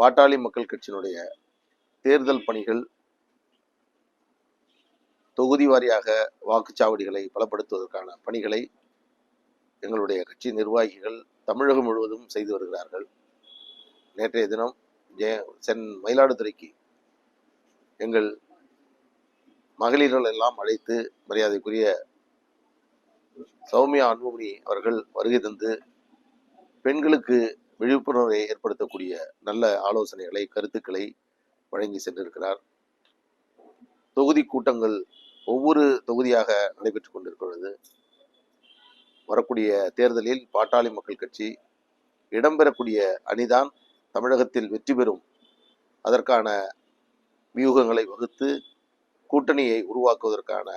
பாட்டாளி மக்கள் கட்சியினுடைய தேர்தல் பணிகள் தொகுதி வாரியாக வாக்குச்சாவடிகளை பலப்படுத்துவதற்கான பணிகளை எங்களுடைய கட்சி நிர்வாகிகள் தமிழகம் முழுவதும் செய்து வருகிறார்கள். நேற்றைய தினம் ஜெய சென் மயிலாடுதுறைக்கு எங்கள் மகளிர்கள் எல்லாம் அழைத்து மரியாதைக்குரிய சௌமியா அன்புமணி அவர்கள் வருகை தந்து பெண்களுக்கு விழிப்புணர்வை ஏற்படுத்தக்கூடிய நல்ல ஆலோசனைகளை கருத்துக்களை வழங்கி சென்றிருக்கிறார். தொகுதி கூட்டங்கள் ஒவ்வொரு தொகுதியாக நடைபெற்றுக் கொண்டிருக்கிறது. வரக்கூடிய தேர்தலில் பாட்டாளி மக்கள் கட்சி இடம்பெறக்கூடிய அணிதான் தமிழகத்தில் வெற்றி பெறும். அதற்கான வியூகங்களை வகுத்து கூட்டணியை உருவாக்குவதற்கான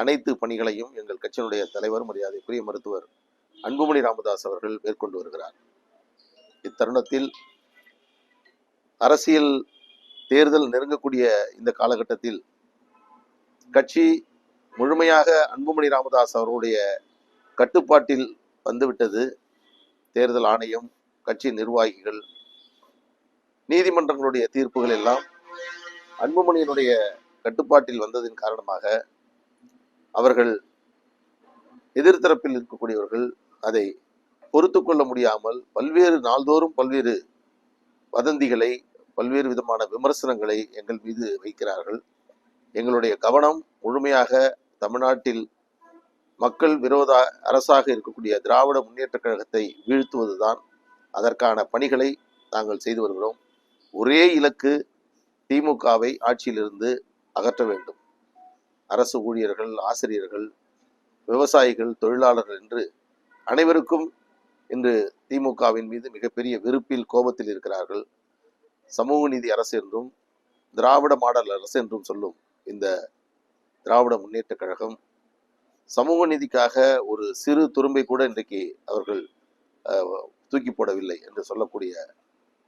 அனைத்து பணிகளையும் எங்கள் கட்சியினுடைய தலைவர் மரியாதைக்குரிய மருத்துவர் அன்புமணி ராமதாஸ் அவர்கள் மேற்கொண்டு வருகிறார். இத்தருணத்தில் அரசியல் தேர்தல் நெருங்கக்கூடிய இந்த காலகட்டத்தில் கட்சி முழுமையாக அன்புமணி ராமதாஸ் அவர்களுடைய கட்டுப்பாட்டில் வந்துவிட்டது. தேர்தல் ஆணையம் கட்சி நிர்வாகிகள் நீதிமன்றங்களுடைய தீர்ப்புகள் எல்லாம் அன்புமணியினுடைய கட்டுப்பாட்டில் வந்ததின் காரணமாக அவர்கள் எதிர்த்தரப்பில் இருக்கக்கூடியவர்கள் அதை பொறுத்து கொள்ள முடியாமல் பல்வேறு நாள்தோறும் பல்வேறு வதந்திகளை பல்வேறு விதமான விமர்சனங்களை எங்கள் மீது வைக்கிறார்கள். எங்களுடைய கவனம் முழுமையாக தமிழ்நாட்டில் மக்கள் விரோத அரசாக இருக்கக்கூடிய திராவிட முன்னேற்ற கழகத்தை வீழ்த்துவதுதான். அதற்கான பணிகளை நாங்கள் செய்து வருகிறோம். ஒரே இலக்கு திமுகவை ஆட்சியிலிருந்து அகற்ற வேண்டும். அரசு ஊழியர்கள் ஆசிரியர்கள் விவசாயிகள் தொழிலாளர்கள் என்று அனைவருக்கும் இன்று திமுகவின் மீது மிகப்பெரிய வெறுப்பில் கோபத்தில் இருக்கிறார்கள். சமூக நீதி அரசு என்றும் திராவிட மாடல் அரசு என்றும் சொல்லும் இந்த திராவிட முன்னேற்ற கழகம் சமூக நீதிக்காக ஒரு சிறு துரும்பை கூட இன்றைக்கு அவர்கள் தூக்கி போடவில்லை என்று சொல்லக்கூடிய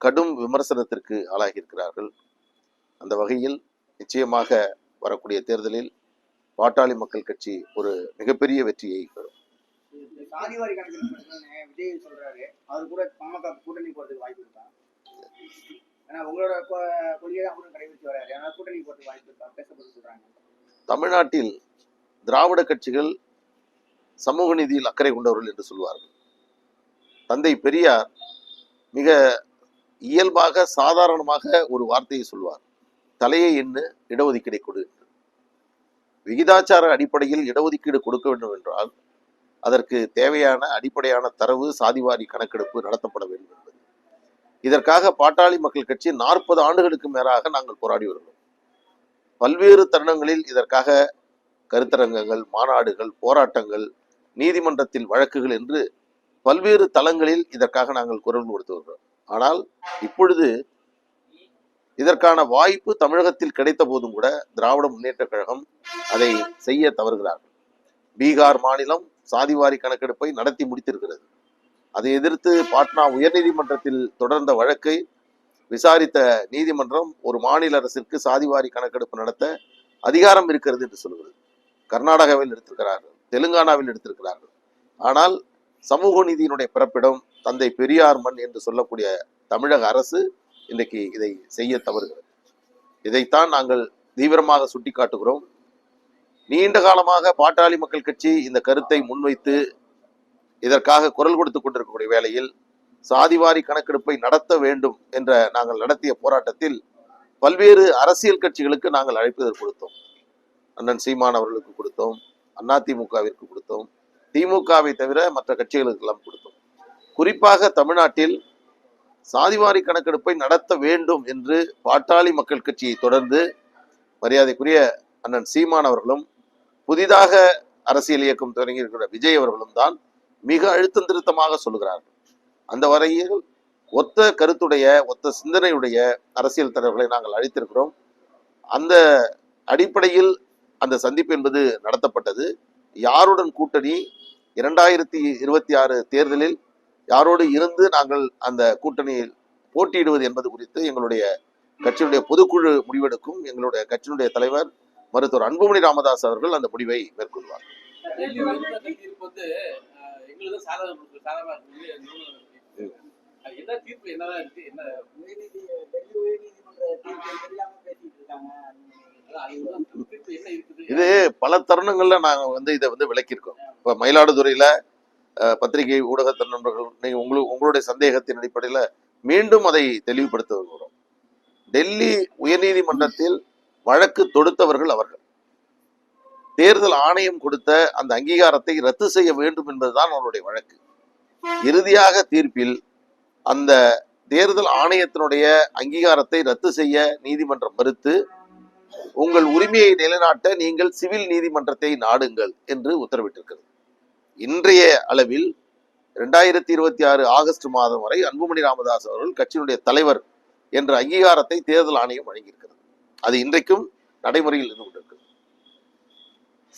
கடும் விமர்சனத்திற்கு ஆளாகியிருக்கிறார்கள். அந்த வகையில் நிச்சயமாக வரக்கூடிய தேர்தலில் பாட்டாளி மக்கள் கட்சி ஒரு மிகப்பெரிய வெற்றியை சாதிவாரி கணக்கு விஜய் சொல்றாரு. அவர் கூட பாமக கூட்டணி போறதுக்கு வாய்ப்பு இருக்கா? ஏன்னா உங்களோட கொள்கையை அவரும் கடைபிடிச்சு வராரு ஏன்னா கூட்டணி போறதுக்கு வாய்ப்பு இருக்கா? பேசப்பட்டு சொல்றாங்க. தமிழ்நாட்டில் திராவிட கட்சிகள் சமூக நீதியில் அக்கறை கொண்டவர்கள் என்று சொல்வார்கள் தந்தை பெரியார் மிக இயல்பாக சாதாரணமாக ஒரு வார்த்தையை சொல்வார். தலையை எண்ணு இடஒதுக்கீடை கொடு என்று. விகிதாச்சார அடிப்படையில் இடஒதுக்கீடு கொடுக்க வேண்டும் என்றால் அதற்கு தேவையான அடிப்படையான தரவு சாதிவாரி கணக்கெடுப்பு நடத்தப்பட வேண்டும் என்பது. இதற்காக பாட்டாளி மக்கள் கட்சி நாற்பது ஆண்டுகளுக்கு மேலாக நாங்கள் போராடி வருகிறோம். பல்வேறு தருணங்களில் இதற்காக கருத்தரங்கங்கள் மாநாடுகள் போராட்டங்கள் நீதிமன்றத்தில் வழக்குகள் என்று பல்வேறு தளங்களில் இதற்காக நாங்கள் குரல் கொடுத்து வருகிறோம். ஆனால் இப்பொழுது இதற்கான வாய்ப்பு தமிழகத்தில் கிடைத்த போதும் கூட திராவிட முன்னேற்ற கழகம் அதை செய்ய தவறுகிறார்கள். பீகார் மாநிலம் சாதிவாரி கணக்கெடுப்பை நடத்தி முடித்திருக்கிறது. அதை எதிர்த்து பாட்னா உயர்நீதிமன்றத்தில் தொடர்ந்த வழக்கை விசாரித்த நீதிமன்றம் ஒரு மாநில அரசிற்கு சாதிவாரி கணக்கெடுப்பு நடத்த அதிகாரம் இருக்கிறது என்று சொல்கிறது. கர்நாடகாவில் எடுத்திருக்கிறார்கள் தெலுங்கானாவில் எடுத்திருக்கிறார்கள். ஆனால் சமூக நீதியினுடைய பிறப்பிடம் தந்தை பெரியார் மண் என்று சொல்லக்கூடிய தமிழக அரசு இன்றைக்கு இதை செய்ய தவறுகிறது. இதைத்தான் நாங்கள் தீவிரமாக சுட்டிக்காட்டுகிறோம். நீண்ட காலமாக பாட்டாளி மக்கள் கட்சி இந்த கருத்தை முன்வைத்து இதற்காக குரல் கொடுத்து கொண்டிருக்கக்கூடிய வேளையில் சாதிவாரி கணக்கெடுப்பை நடத்த வேண்டும் என்ற நாங்கள் நடத்திய போராட்டத்தில் பல்வேறு அரசியல் கட்சிகளுக்கு நாங்கள் அழைப்புதல் கொடுத்தோம். அண்ணன் சீமான் அவர்களுக்கு கொடுத்தோம் அதிமுகவிற்கு கொடுத்தோம் திமுகவை தவிர மற்ற கட்சிகளுக்கெல்லாம் கொடுத்தோம். குறிப்பாக தமிழ்நாட்டில் சாதிவாரி கணக்கெடுப்பை நடத்த வேண்டும் என்று பாட்டாளி மக்கள் கட்சியை தொடர்ந்து மரியாதைக்குரிய அண்ணன் சீமான் அவர்களும் புதிதாக அரசியல் இயக்கம் தொடங்கி இருக்கிற விஜய் அவர்களும் தான் மிக அழுத்தம் திருத்தமாக சொல்லுகிறார்கள். அந்த வரையில் ஒத்த கருத்துடைய ஒத்த சிந்தனையுடைய அரசியல் தலைவர்களை நாங்கள் அழைத்திருக்கிறோம். அந்த அடிப்படையில் அந்த சந்திப்பு என்பது நடத்தப்பட்டது. யாருடன் கூட்டணி? இரண்டாயிரத்தி இருபத்தி ஆறு தேர்தலில் யாரோடு இருந்து நாங்கள் அந்த கூட்டணியில் போட்டியிடுவது என்பது குறித்து எங்களுடைய கட்சியினுடைய பொதுக்குழு முடிவெடுக்கும். எங்களுடைய கட்சியினுடைய தலைவர் மருத்துவர் அன்புமணி ராமதாஸ் அவர்கள் அந்த முடிவை மேற்கொள்வார். இது பல தருணங்கள்ல நாங்க வந்து இதை வந்து விளக்கியிருக்கோம். இப்ப மயிலாடுதுறையில பத்திரிகை ஊடக நண்பர்கள் நீங்க உங்களுக்கு உங்களுடைய சந்தேகத்தின் அடிப்படையில மீண்டும் அதை தெளிவுபடுத்த வருகிறோம் டெல்லி உயர்நீதிமன்றத்தில் வழக்கு தொடுத்தவர்கள் அவர்கள். தேர்தல் ஆணையம் கொடுத்த அந்த அங்கீகாரத்தை ரத்து செய்ய வேண்டும் என்பதுதான் அவருடைய வழக்கு. இறுதியாக தீர்ப்பில் அந்த தேர்தல் ஆணையத்தினுடைய அங்கீகாரத்தை ரத்து செய்ய நீதிமன்றம் மறுத்து உங்கள் உரிமையை நிலைநாட்ட நீங்கள் சிவில் நீதிமன்றத்தை நாடுங்கள் என்று உத்தரவிட்டிருக்கிறது. இன்றைய அளவில் இரண்டாயிரத்தி இருபத்தி ஆறு ஆகஸ்ட் மாதம் வரை அன்புமணி ராமதாஸ் அவர்கள் கட்சியினுடைய தலைவர் என்ற அங்கீகாரத்தை தேர்தல் ஆணையம் வழங்கியிருக்கிறது. அது இன்றைக்கும் நடைமுறையில் இருந்து கொண்டிருக்கிறது.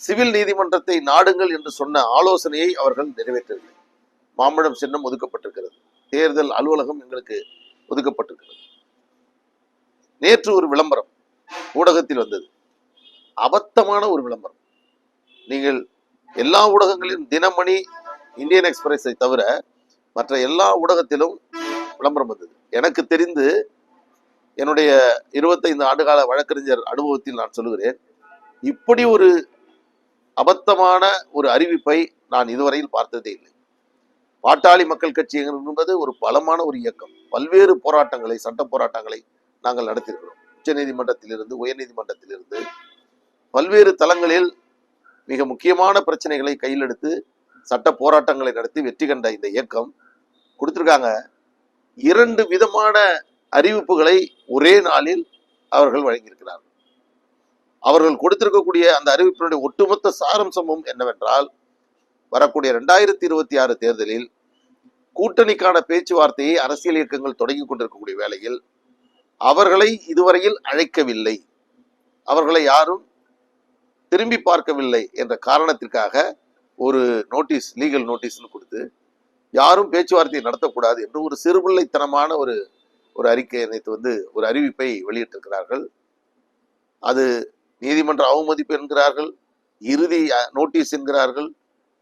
சிவில் நீதிமன்றத்தை நாடுங்கள் என்று சொன்ன ஆலோசனையை அவர்கள் நிறைவேற்றவில்லை. மாம்பழம் சின்னம் ஒதுக்கப்பட்டிருக்கிறது. தேர்தல் அலுவலகம் எங்களுக்கு ஒதுக்கப்பட்டிருக்கிறது. நேற்று ஒரு விளம்பரம் ஊடகத்தில் வந்தது. அபத்தமான ஒரு விளம்பரம். நீங்கள் எல்லா ஊடகங்களிலும் தினமணி இந்தியன் எக்ஸ்பிரஸை தவிர மற்ற எல்லா ஊடகத்திலும் விளம்பரம் வந்தது. எனக்கு தெரிந்து என்னுடைய இருபத்தைந்து ஆண்டுகால வழக்கறிஞர் அனுபவத்தில் நான் சொல்லுகிறேன். இப்படி ஒரு அபத்தமான ஒரு அறிவிப்பை நான் இதுவரையில் பார்த்ததே இல்லை. பாட்டாளி மக்கள் கட்சி என்பது ஒரு பலமான ஒரு இயக்கம். பல்வேறு போராட்டங்களை சட்ட போராட்டங்களை நாங்கள் நடத்தியிருக்கிறோம். உச்சநீதிமன்றத்திலிருந்து உயர்நீதிமன்றத்திலிருந்து பல்வேறு தளங்களில் மிக முக்கியமான பிரச்சனைகளை கையில் எடுத்து சட்ட போராட்டங்களை நடத்தி வெற்றி கண்ட இந்த இயக்கம் கொடுத்துருக்காங்க. இரண்டு விதமான அறிவிப்புகளை ஒரே நாளில் அவர்கள் வழங்கியிருக்கிறார்கள். அவர்கள் கொடுத்திருக்கக்கூடிய அந்த அறிவிப்பினுடைய ஒட்டுமொத்த சாரம்சமும் என்னவென்றால் வரக்கூடிய ரெண்டாயிரத்தி இருபத்தி ஆறு தேர்தலில் கூட்டணிக்கான பேச்சுவார்த்தையை அரசியல் இயக்கங்கள் தொடங்கி கொண்டிருக்கக்கூடிய வேளையில் அவர்களை இதுவரையில் அழைக்கவில்லை. அவர்களை யாரும் திரும்பி பார்க்கவில்லை என்ற காரணத்திற்காக ஒரு நோட்டீஸ் லீகல் நோட்டீஸ்னு கொடுத்து யாரும் பேச்சுவார்த்தையை நடத்தக்கூடாது என்று ஒரு சிறுபிள்ளைத்தனமான ஒரு ஒரு அறிக்கையை நேற்று வந்து ஒரு அறிவிப்பை வெளியிட்டிருக்கிறார்கள். அது நீதிமன்ற அவமதிப்பு என்கிறார்கள் இறுதி நோட்டீஸ் என்கிறார்கள்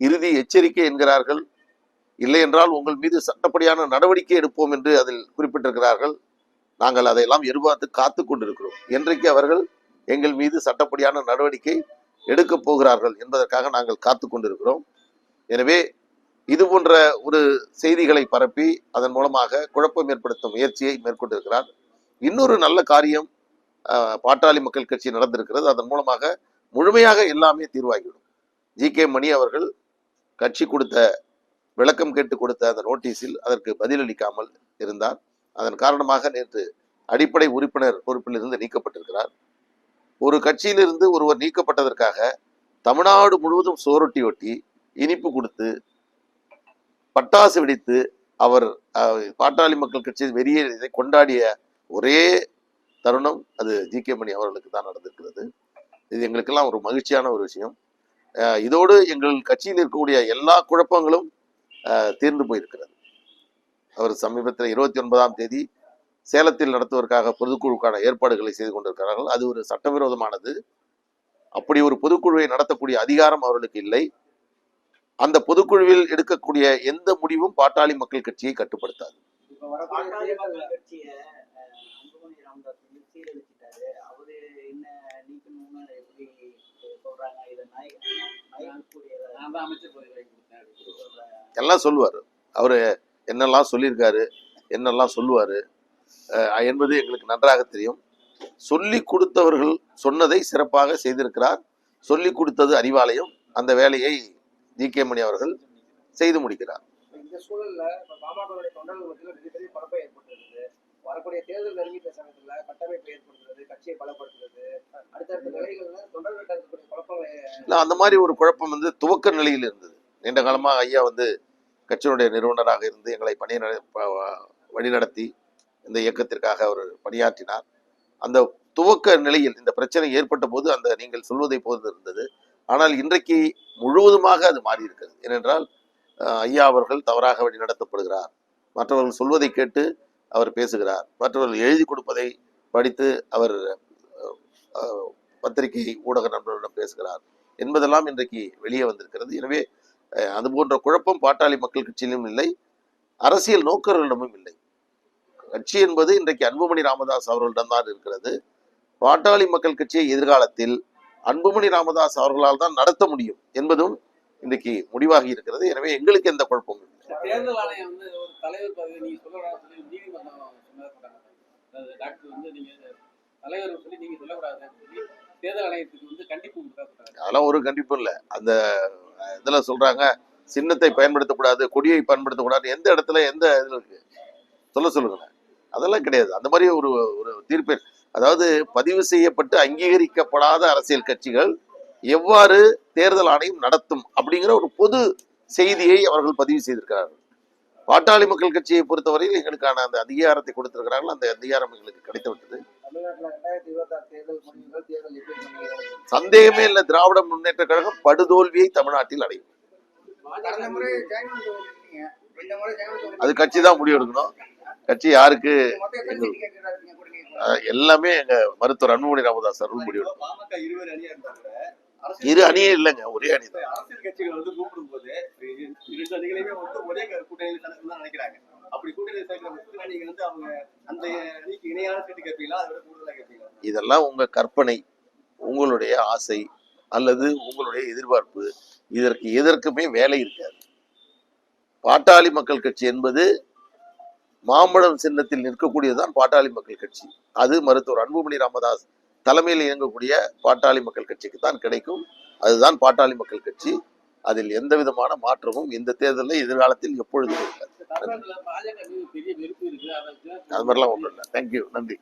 இறுதி எச்சரிக்கை என்கிறார்கள். இல்லை என்றால் உங்கள் மீது சட்டப்படியான நடவடிக்கை எடுப்போம் என்று அதில் குறிப்பிட்டிருக்கிறார்கள். நாங்கள் அதையெல்லாம் எதிர்பார்த்து காத்து கொண்டிருக்கிறோம். என்றைக்கு அவர்கள் எங்கள் மீது சட்டப்படியான நடவடிக்கை எடுக்கப் போகிறார்கள் என்பதற்காக நாங்கள் காத்து கொண்டிருக்கிறோம். எனவே இது போன்ற ஒரு செய்திகளை பரப்பி அதன் மூலமாக குழப்பம் ஏற்படுத்தும் முயற்சியை மேற்கொண்டிருக்கிறார். இன்னொரு நல்ல காரியம் பாட்டாளி மக்கள் கட்சி நடந்திருக்கிறது. அதன் மூலமாக முழுமையாக எல்லாமே தீர்வாகிவிடும். ஜி. கே. மணி அவர்கள் கட்சி கொடுத்த விளக்கம் கேட்டு கொடுத்த அந்த நோட்டீஸில் அதற்கு பதிலளிக்காமல் இருந்தார். அதன் காரணமாக நேற்று அடிப்படை உறுப்பினர் பொறுப்பிலிருந்து நீக்கப்பட்டிருக்கிறார். ஒரு கட்சியிலிருந்து ஒருவர் நீக்கப்பட்டதற்காக தமிழ்நாடு முழுவதும் சோரொட்டி ஒட்டி இனிப்பு கொடுத்து பட்டாசு வெடித்து அவர் பாட்டாளி மக்கள் கட்சி இதை கொண்டாடிய ஒரே தருணம் அது ஜி கே மணி அவர்களுக்கு தான் நடந்திருக்கிறது. இது எங்களுக்கெல்லாம் ஒரு மகிழ்ச்சியான ஒரு விஷயம். இதோடு எங்கள் கட்சியில் இருக்கக்கூடிய எல்லா குழப்பங்களும் தீர்ந்து போயிருக்கிறது. அவர் சமீபத்தில் இருபத்தி ஒன்பதாம் தேதி சேலத்தில் நடத்துவதற்காக பொதுக்குழுக்கான ஏற்பாடுகளை செய்து கொண்டிருக்கிறார்கள். அது ஒரு சட்டவிரோதமானது. அப்படி ஒரு பொதுக்குழுவை நடத்தக்கூடிய அதிகாரம் அவர்களுக்கு இல்லை. அந்த பொதுக்குழுவில் எடுக்கக்கூடிய எந்த முடிவும் பாட்டாளி மக்கள் கட்சியை கட்டுப்படுத்தாது. எல்லாம் சொல்லுவார். அவர் என்னெல்லாம் சொல்லியிருக்காரு என்னெல்லாம் சொல்லுவார் என்பது எங்களுக்கு நன்றாக தெரியும். சொல்லி கொடுத்தவர்கள் சொன்னதை சிறப்பாக செய்திருக்கிறார். சொல்லி கொடுத்தது அறிவாலயம். அந்த வேலையை ஜி. கே. மணி அவர்கள் செய்து முடிக்கிறார். இந்த சூழல்ல இப்ப பாமகவுடைய தொண்டர்கள் மத்தியில் மிகப்பெரிய குழப்பம் ஏற்பட்டிருக்குது. வரக்கூடிய தேர்தல் நெருங்கிட்ட சமயத்துல கட்டமைப்பு ஏற்படுத்துறது கட்சியை பலப்படுத்துறது அடுத்தடுத்த நிலைகள்ல தொண்டர்கள்ட்ட இருக்கக்கூடிய குழப்பங்களை இல்லை அந்த மாதிரி ஒரு குழப்பம் வந்து துவக்க நிலையில் இருந்தது. நீண்ட காலமாக ஐயா வந்து கட்சியினுடைய நிறுவனராக இருந்து எங்களை பணி வழிநடத்தி இந்த இயக்கத்திற்காக அவர் பணியாற்றினார். அந்த துவக்க நிலையில் இந்த பிரச்சனை ஏற்பட்ட போது அந்த நீங்கள் சொல்வதை போது இருந்தது. ஆனால் இன்றைக்கு முழுவதுமாக அது மாறி இருக்கிறது ஏனென்றால் ஐயா அவர்கள் தவறாக வழிநடத்தப்படுகிறார் மற்றவர்கள் சொல்வதை கேட்டு அவர் பேசுகிறார். மற்றவர்கள் எழுதி கொடுப்பதை படித்து அவர் பத்திரிகை ஊடக நண்பர்களிடம் பேசுகிறார் என்பதெல்லாம் இன்றைக்கு வெளியே வந்திருக்கிறது. எனவே அஹ், அது போன்ற குழப்பம் பாட்டாளி மக்கள் கட்சியிலும் இல்லை அரசியல் நோக்கர்களிடமும் இல்லை. கட்சி என்பது இன்றைக்கு அன்புமணி ராமதாஸ் அவர்களிடம் தான் இருக்கிறது. பாட்டாளி மக்கள் கட்சியை எதிர்காலத்தில் அன்புமணி ராமதாஸ் அவர்களால் தான் நடத்த முடியும் என்பதும் இன்றைக்கு முடிவாகி இருக்கிறது. எனவே எங்களுக்கு எந்த குழப்பமும் இல்லை. தேர்தல் ஆணையம் வந்து ஒரு தலைவர் பதவி நீங்க சொல்லக்கூடாது சொல்லி நீதிமன்றம் சொன்னதாக அதாவது டாக்டர் வந்து நீங்க தலைவர் சொல்லி நீங்க சொல்லக்கூடாதுன்னு சொல்லி தேர்தல் ஆணையத்துக்கு வந்து கண்டிப்பு கொடுத்தா சொல்றாங்க அதெல்லாம் ஒரு கண்டிப்பும் இல்லை. அந்த இதுல சொல்றாங்க சின்னத்தை பயன்படுத்தக்கூடாது கொடியை பயன்படுத்தக்கூடாது எந்த இடத்துல எந்த இதுல சொல்ல சொல்லுங்க அதெல்லாம் கிடையாது. அந்த மாதிரி ஒரு ஒரு தீர்ப்பு அதாவது பதிவு செய்யப்பட்டு அங்கீகரிக்கப்படாத அரசியல் கட்சிகள் எவ்வாறு தேர்தல் ஆணையம் நடத்தும் அப்படிங்கிற ஒரு பொது செய்தியை அவர்கள் பதிவு செய்திருக்கிறார்கள். பாட்டாளி மக்கள் கட்சியை பொறுத்தவரையில் எங்களுக்கான அந்த அதிகாரத்தை கொடுத்திருக்கிறார்கள். அந்த அதிகாரம் எங்களுக்கு கிடைத்து விட்டது சந்தேகமே இல்லை. திராவிட முன்னேற்ற கழகம் படுதோல்வியை தமிழ்நாட்டில் அடையும். அது கட்சி தான் முடிவெடுக்கணும். கட்சி யாருக்கு? எல்லாமே எங்க மருத்துவர் அன்புமணி ராமதாஸ் அணியா இருந்தாங்க இரு அணியே இல்லைங்க ஒரே அணி தான் அரசியல் கட்சிகள் வந்து கூப்பிடும் போது இரண்டு அணிகளையுமே வந்து ஒரே க- கூட்டணியில் சேர்க்கணும்னு தான் நினைக்கிறாங்க. அப்படி கூட்டணியில் சேர்க்கிற பட்சத்தில் நீங்க வந்து அவங்க அந்த அணிக்கு இணையான சீட்டு கேட்பீங்களா? அதை விட கூடுதலா கேட்பீங்களா? இதெல்லாம் உங்க கற்பனை உங்களுடைய ஆசை அல்லது உங்களுடைய எதிர்பார்ப்பு. இதற்கு எதற்குமே வேலை இருக்காது. பாட்டாளி மக்கள் கட்சி என்பது மாம்பழம் சின்னத்தில் நிற்கக்கூடியதுதான் பாட்டாளி மக்கள் கட்சி. அது மருத்துவர் அன்புமணி ராமதாஸ் தலைமையில் இயங்கக்கூடிய பாட்டாளி மக்கள் கட்சிக்கு தான் கிடைக்கும். அதுதான் பாட்டாளி மக்கள் கட்சி. அதில் எந்த விதமான மாற்றமும் இந்த தேர்தலில் எதிர்காலத்தில் எப்பொழுதும் அதை அது மாதிரிலாம் ஒன்றும் இல்லை. தேங்க்யூ நன்றி.